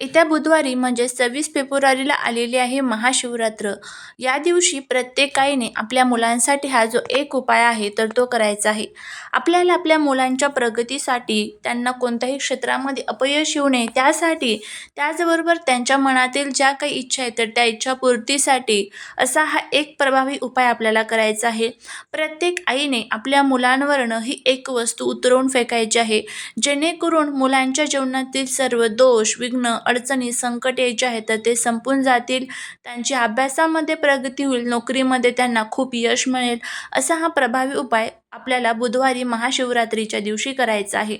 येत्या बुधवारी म्हणजे सव्वीस फेब्रुवारीला आलेली आहे महाशिवरात्र. या दिवशी प्रत्येक आईने आपल्या मुलांसाठी हा जो एक उपाय आहे तर तो करायचा आहे. आपल्याला आपल्या मुलांच्या प्रगतीसाठी त्यांना कोणत्याही क्षेत्रामध्ये अपयश येऊ नये त्यासाठी त्याचबरोबर त्यांच्या मनातील ज्या काही इच्छा आहेत तर त्या इच्छापूर्तीसाठी असा हा एक प्रभावी उपाय आपल्याला करायचा आहे. प्रत्येक आईने आपल्या मुलांवरनं ही एक वस्तू उतरवून फेकायची आहे. जेणेकरून मुलांच्या जीवनातील सर्व दोष विघ्न अडचणी संकट यायचे आहेत तर ते संपून जातील. त्यांची अभ्यासामध्ये प्रगती होईल नोकरीमध्ये त्यांना खूप यश मिळेल. असा हा प्रभावी उपाय आपल्याला बुधवारी महाशिवरात्रीच्या दिवशी करायचा आहे.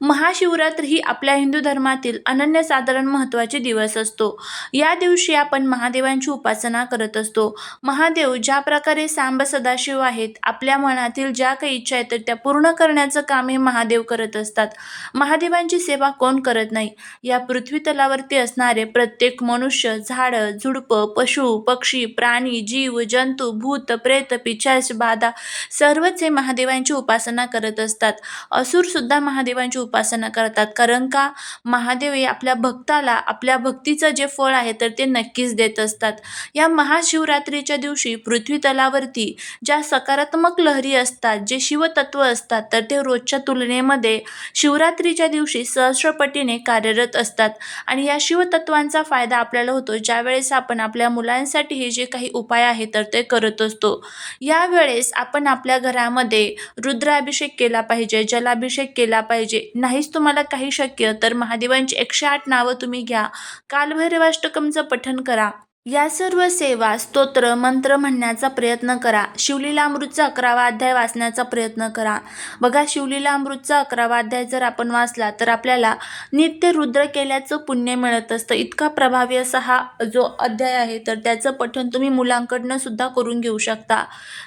महाशिवरात्र ही आपल्या हिंदू धर्मातील अनन्यसाधारण महत्त्वाचे दिवस असतो. या दिवशी आपण महादेवांची उपासना करत असतो. महादेव ज्या प्रकारे सांब सदाशिव आहेत आपल्या मनातील ज्या काही इच्छा आहेत तर त्या पूर्ण करण्याचं काम हे महादेव करत असतात. महादेवांची सेवा कोण करत नाही? या पृथ्वी तलावरती असणारे प्रत्येक मनुष्य झाडं झुडपं पशु पक्षी प्राणी जीव जंतू भूत प्रेत पिशाच बाधा सर्वच हे महादेवांची उपासना करत असतात. असुरसुद्धा महादेवांची उपासना करतात. कारण का? महादेव हे आपल्या भक्ताला आपल्या भक्तीचं जे फळ आहे तर ते नक्कीच देत असतात. या महाशिवरात्रीच्या दिवशी पृथ्वी तलावरती ज्या सकारात्मक लहरी असतात जे शिवतत्व असतात तर ते रोजच्या तुलनेमध्ये शिवरात्रीच्या दिवशी सहस्रपटीने कार्यरत असतात. आणि या शिवतत्वांचा फायदा आपल्याला होतो. ज्यावेळेस आपण आपल्या मुलांसाठी हे जे काही उपाय आहे तर ते करत असतो. यावेळेस आपण आपल्या घरामध्ये रुद्राभिषेक केला पाहिजे जलाभिषेक केला पाहिजे. नाहीच तुम्हाला काही शक्य तर महादेवांची एकशे आठ नावं तुम्ही घ्या. कालभैरवाष्टकमचं पठण करा. या सर्व सेवा स्तोत्र मंत्र म्हणण्याचा प्रयत्न करा. शिवलीलामृतचा अकरावा अध्याय वाचण्याचा प्रयत्न करा. बघा शिवलीलामृतचा अकरावा अध्याय जर आपण वाचला तर आपल्याला नित्य रुद्र केल्याचं पुण्य मिळत असतं. इतका प्रभावी असा हा जो अध्याय आहे तर त्याचं पठण तुम्ही मुलांकडनं सुद्धा करून घेऊ शकता.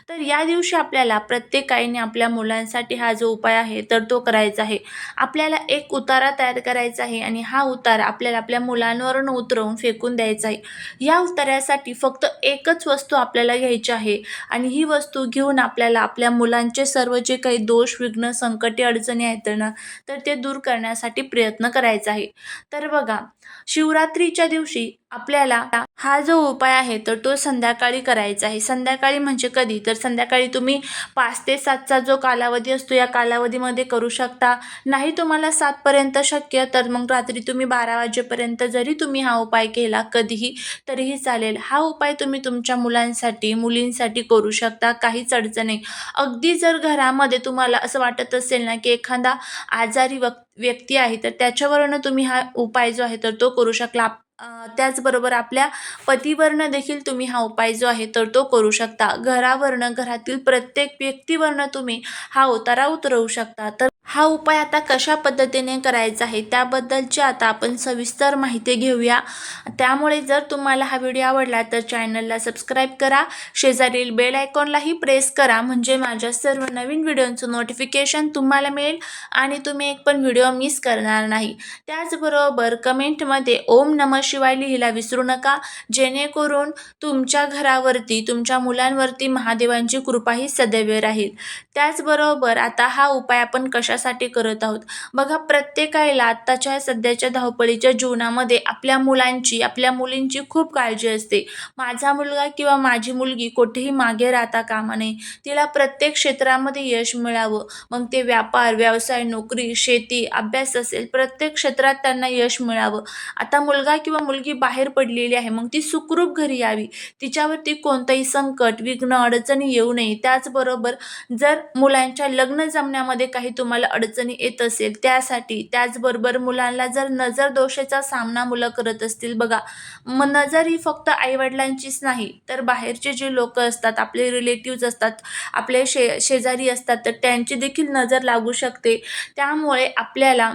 तर या दिवशी आपल्याला प्रत्येक आईने आपल्या मुलांसाठी हा जो उपाय आहे तर तो करायचा आहे. आपल्याला एक उतारा तयार करायचा आहे आणि हा उतारा आपल्याला आपल्या मुलांवरून उतरवून फेकून द्यायचा आहे. या तऱ्यासाठी फक्त एकच वस्तू आपल्याला घ्यायची आहे. आणि ही वस्तू घेऊन आपल्याला आपल्या मुलांचे सर्व जे काही दोष विघ्न संकटे अडचणी आहेत ना तर ते दूर करण्यासाठी प्रयत्न करायचा आहे. तर बघा शिवरात्रीच्या दिवशी आपल्याला हा जो उपाय आहे तर तो संध्याकाळी करायचा आहे. संध्याकाळी म्हणजे कधी? तर संध्याकाळी तुम्ही पाच ते सातचा जो कालावधी असतो या कालावधीमध्ये करू शकता. नाही तुम्हाला सातपर्यंत शक्य तर मग रात्री तुम्ही बारा वाजेपर्यंत जरी तुम्ही हा उपाय केला कधीही तरीही चालेल. हा उपाय तुम्ही तुमच्या मुलांसाठी मुलींसाठी करू शकता काहीच अडचण नाही. अगदी जर घरामध्ये तुम्हाला असं वाटत असेल ना की एखादा आजारी व्यक्ती आहे तर त्याच्यावरनं तुम्ही हा उपाय जो आहे तर तो करू शकला. त्याचबरोबर आपल्या पतीवरनं देखील तुम्ही हा उपाय जो आहे तर तो करू शकता. घरावरनं घरातील प्रत्येक व्यक्तीवरनं तुम्ही हा उतारा उतरवू शकता. तर हा उपाय आता कशा पद्धतीने करायचा आहे त्याबद्दलची आता आपण सविस्तर माहिती घेऊया. त्यामुळे जर तुम्हाला हा व्हिडिओ आवडला तर चॅनलला सबस्क्राईब करा. शेजारील बेल आयकॉनलाही प्रेस करा. म्हणजे माझ्या सर्व नवीन व्हिडिओंचं नोटिफिकेशन तुम्हाला मिळेल आणि तुम्ही एक पण व्हिडिओ मिस करणार नाही. त्याचबरोबर कमेंटमध्ये ओम नम शिवाय लिहिला विसरू नका. जेणेकरून तुमच्या घरावरती तुमच्या मुलांवरती महादेवांची कृपाही सदैव राहील. त्याचबरोबर आता हा उपाय आपण कशा कशासाठी करत आहोत. बघा प्रत्येकाला आत्ताच्या सध्याच्या धावपळीच्या जीवनामध्ये आपल्या मुलांची आपल्या मुलींची खूप काळजी असते. माझा मुलगा किंवा माझी मुलगी कुठेही मागे राहता कामा नये. तिला प्रत्येक क्षेत्रामध्ये यश मिळावं. मग ते व्यापार व्यवसाय नोकरी शेती अभ्यास असेल प्रत्येक क्षेत्रात त्यांना यश मिळावं. आता मुलगा किंवा मुलगी बाहेर पडलेली आहे मग ती सुखरूप घरी यावी. तिच्यावरती कोणतंही संकट विघ्न अडचणी येऊ नये. त्याचबरोबर जर मुलांच्या लग्न जमण्यामध्ये काही तुम्हाला अडचणी येत असेल त्यासाठी त्याचबरोबर मुलांना जर नजर दोषाचा सामना मुलं करत असतील बघा. मग नजर ही फक्त आईवडिलांचीच नाही तर बाहेरचे जे लोक असतात आपले रिलेटिव्ज असतात आपले शे शेजारी असतात तर त्यांची देखील नजर लागू शकते. त्यामुळे आपल्याला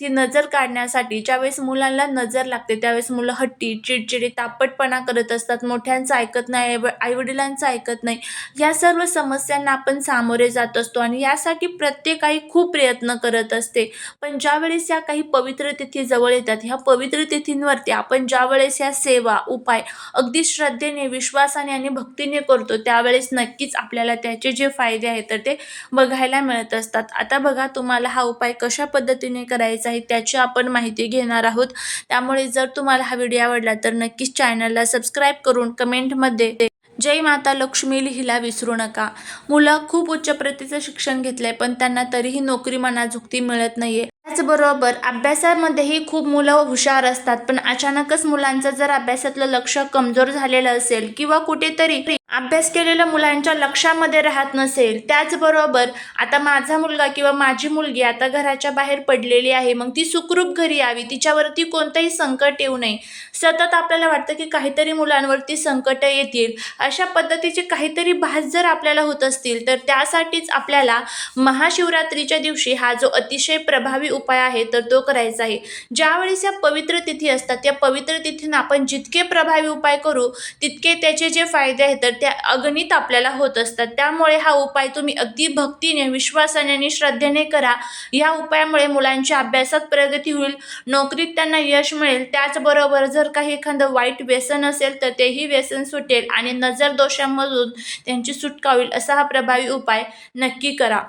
ती नजर काढण्यासाठी ज्यावेळेस मुलांना नजर लागते त्यावेळेस मुलं हट्टी चिडचिडी तापटपणा करत असतात. मोठ्यांचं ऐकत नाही आईवडिलांचं ऐकत नाही. या सर्व समस्यांना आपण सामोरे जात असतो आणि यासाठी प्रत्येक आई खूप प्रयत्न करत असते. पण ज्यावेळेस या काही पवित्र तिथी जवळ येतात ह्या पवित्र तिथींवरती आपण ज्यावेळेस ह्या सेवा उपाय अगदी श्रद्धेने विश्वासाने आणि भक्तीने करतो त्यावेळेस नक्कीच आपल्याला त्याचे जे फायदे आहेत तर ते बघायला मिळत असतात. आता बघा तुम्हाला हा उपाय कशा पद्धतीने करायचा आहे त्याची आपण माहिती घेणार आहोत. त्यामुळे जर तुम्हाला हा व्हिडिओ आवडला तर नक्कीच चॅनलला सबस्क्राईब करून कमेंटमध्ये जय माता लक्ष्मी लिहिला विसरू नका. मुलं खूप उच्च प्रतीचं शिक्षण घेतलंय पण त्यांना तरीही नोकरी मनाजुक्ती मिळत नाहीये. त्याचबरोबर अभ्यासामध्येही खूप मुलं हुशार असतात पण अचानकच मुलांचं जर अभ्यासातलं लक्ष कमजोर झालेलं असेल किंवा कुठेतरी अभ्यास केलेल्या मुलांच्या लक्षामध्ये राहत नसेल त्याचबरोबर आता माझा मुलगा किंवा माझी मुलगी आता घराच्या बाहेर पडलेली आहे मग ती सुखरूप घरी यावी तिच्यावरती कोणतंही संकट येऊ नये. सतत आपल्याला वाटतं की काहीतरी मुलांवरती संकट येतील. अशा पद्धतीचे काहीतरी भास जर आपल्याला होत असतील तर त्यासाठीच आपल्याला महाशिवरात्रीच्या दिवशी हा जो अतिशय प्रभावी उपाय आहे तर तो करायचा आहे. ज्यावेळेस या पवित्र तिथी असतात त्या पवित्र तिथीनं आपण जितके प्रभावी उपाय करू तितके त्याचे जे फायदे आहेत तर त्या अगणित आपल्याला होत असतात. त्यामुळे हा उपाय तुम्ही अगदी भक्तीने विश्वासाने आणि श्रद्धेने करा. या उपायामुळे मुलांच्या अभ्यासात प्रगती होईल नोकरीत त्यांना यश मिळेल. त्याचबरोबर जर काही एखादं वाईट व्यसन असेल तर तेही व्यसन सुटेल आणि नजर दोषांमधून त्यांची सुटका होईल असा हा प्रभावी उपाय नक्की करा.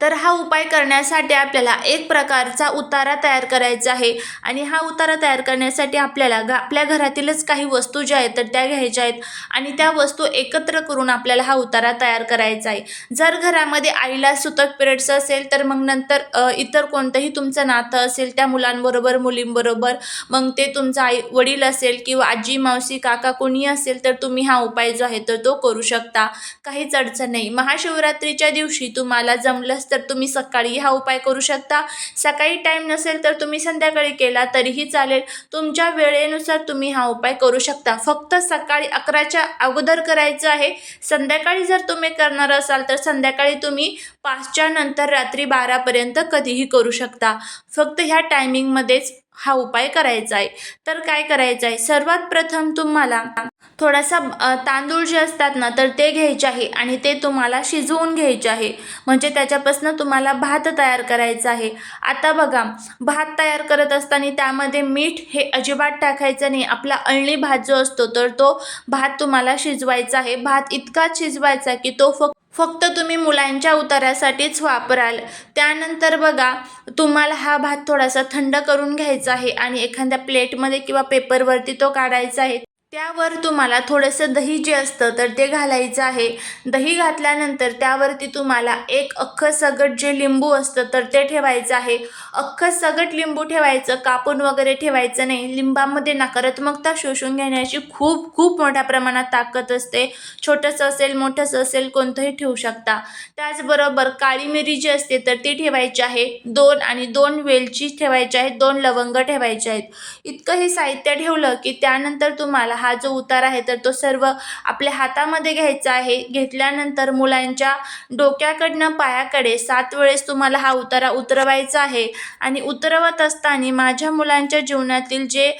तर हा उपाय करण्यासाठी आपल्याला एक प्रकारचा उतारा तयार करायचा आहे. आणि हा उतारा तयार करण्यासाठी आपल्याला गा आपल्या घरातीलच काही वस्तू ज्या आहेत तर त्या घ्यायच्या आहेत. आणि त्या वस्तू एकत्र करून आपल्याला हा उतारा तयार करायचा आहे. जर घरामध्ये आईला सुतक पिरियड्स असेल तर मग नंतर इतर कोणतंही तुमचं नातं असेल त्या मुलांबरोबर मुलींबरोबर मग ते तुमचा आई वडील असेल किंवा आजी मावशी काका कोणी असेल तर तुम्ही हा उपाय जो आहे तर तो करू शकता. काहीच अडचण नाही. महाशिवरात्रीच्या दिवशी तुम्हाला जमलंच तर तुम्ही सकाळी हा उपाय करू शकता. सकाळी टाईम नसेल तर तुम्ही संध्याकाळी केला तरीही चालेल. तुमच्या वेळेनुसार तुम्ही हा उपाय करू शकता. फक्त सकाळी अकराच्या अगोदर करायचं आहे. संध्याकाळी जर तुम्ही करणार असाल तर संध्याकाळी तुम्ही पाचच्या नंतर रात्री बारापर्यंत कधीही करू शकता. फक्त ह्या टायमिंगमध्येच हा उपाय करायचा आहे तर काय करायचं आहे सर्वात प्रथम तुम्हाला थोडासा तांदूळ जे असतात ना तर ते घ्यायचे आहे आणि ते तुम्हाला शिजवून घ्यायचे आहे. म्हणजे त्याच्यापासून तुम्हाला भात तयार करायचा आहे. आता बघा भात तयार करत असताना त्यामध्ये मीठ हे अजिबात टाकायचं नाही. आपला अळणी भात जो असतो तर तो भात तुम्हाला शिजवायचा आहे. भात इतकाच शिजवायचा की तो फक्त फक्त तुम्ही मुलांच्या उतारासाठीच वापराल. त्यानंतर बघा तुम्हाला हा भात थोडासा थंड करून घ्यायचा आहे आणि एखाद्या प्लेटमध्ये किंवा पेपरवरती तो काढायचा आहे. त्यावर तुम्हाला थोडंसं दही जे असतं तर ते घालायचं आहे. दही घातल्यानंतर त्यावरती तुम्हाला एक अख्खं सगट जे लिंबू असतं तर ते ठेवायचं आहे. अख्खं सगट लिंबू ठेवायचं कापून वगैरे ठेवायचं नाही. लिंबामध्ये नकारात्मकता शोषून घेण्याची खूप खूप मोठ्या प्रमाणात ताकद असते. छोटंसं असेल मोठंसं असेल कोणतंही ठेवू शकता. त्याचबरोबर काळी मिरी जी असते तर ती ठेवायची आहे. दोन आणि दोन वेलची ठेवायची आहेत दोन लवंग ठेवायचे आहेत. इतकं हे साहित्य ठेवलं की त्यानंतर तुम्हाला हा जो उतार आहे तर तो सर्व आपल्या हातामध्ये घ्यायचा आहे. घेतल्यानंतर मुलांच्या डोक्याकडनं पायाकडे सात वेळेस तुम्हाला हा उतारा उतरवायचा आहे. आणि उतरवत असताना माझ्या मुलांच्या जीवनातील जे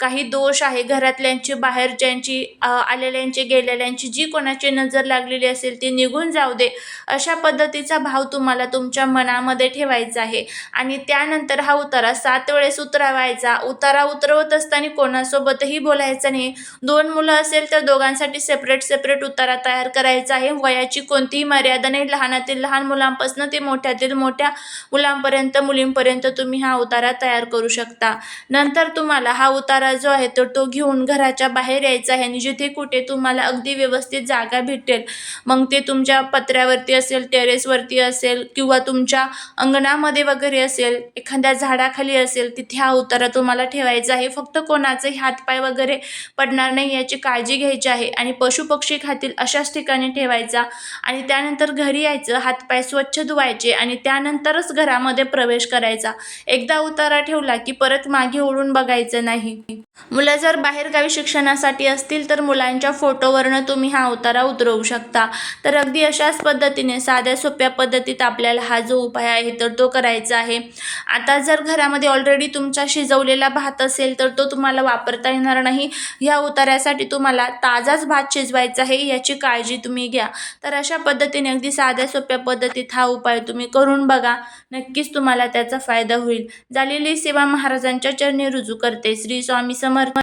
काही दोष आहे घरातल्यांची बाहेरच्यांची ज्यांची आलेल्यांची गेलेल्यांची जी कोणाची नजर लागलेली असेल ती निघून जाऊ दे. अशा पद्धतीचा भाव तुम्हाला तुमच्या मनामध्ये ठेवायचा आहे. आणि त्यानंतर हा उतारा सात वेळेस उतरवायचा. उतारा उतरवत असताना कोणासोबतही बोलायचं नाही. दोन मुलं असेल तर दोघांसाठी सेपरेट सेपरेट उतारा तयार करायचा आहे. वयाची कोणतीही मर्यादा नाही. लहानातील लहान मुलांपासून ते मोठ्यातील मोठ्या मुलांपर्यंत मुलींपर्यंत तुम्ही हा उतारा तयार करू शकता. नंतर तुम्हाला हा उतारा जो आहे तर तो घेऊन घराच्या बाहेर यायचा आहे आणि जिथे कुठे तुम्हाला अगदी व्यवस्थित जागा भेटेल. मग ते तुमच्या पत्र्यावरती असेल टेरेसवरती असेल किंवा तुमच्या अंगणामध्ये वगैरे असेल एखाद्या झाडाखाली असेल तिथे हा उतारा तुम्हाला ठेवायचा आहे. फक्त कोणाचे हातपाय वगैरे पडणार पडणार नाही याची काळजी घ्यायची आहे. आणि पशुपक्षी खातील अशाच ठिकाणी ठेवायचा. आणि त्यानंतर घरी यायचं हातपाय स्वच्छ धुवायचे आणि त्यानंतरच घरामध्ये प्रवेश करायचा. एकदा उतारा ठेवला की परत मागे ओढून बघायचं नाही. मुलं जर बाहेरगावी शिक्षणासाठी असतील तर मुलांच्या फोटोवरनं तुम्ही हा उतारा उतरवू शकता. तर अगदी अशाच पद्धतीने साध्या सोप्या पद्धतीत आपल्याला हा जो उपाय आहे तर तो करायचा आहे. आता जर घरामध्ये ऑलरेडी तुमचा शिजवलेला भात असेल तर तो तुम्हाला वापरता येणार नाही. ह्या उतार्यासाठी तुम्हाला ताजाच भात शिजवायचा आहे याची काळजी तुम्ही घ्या. तर अशा पद्धतीने अगदी साध्या सोप्या पद्धतीत हा उपाय तुम्ही करून बघा. नक्कीच तुम्हाला त्याचा फायदा होईल. झालेली सेवा महाराजांच्या चरणी रुजू करते. श्री स्वामी समर्थ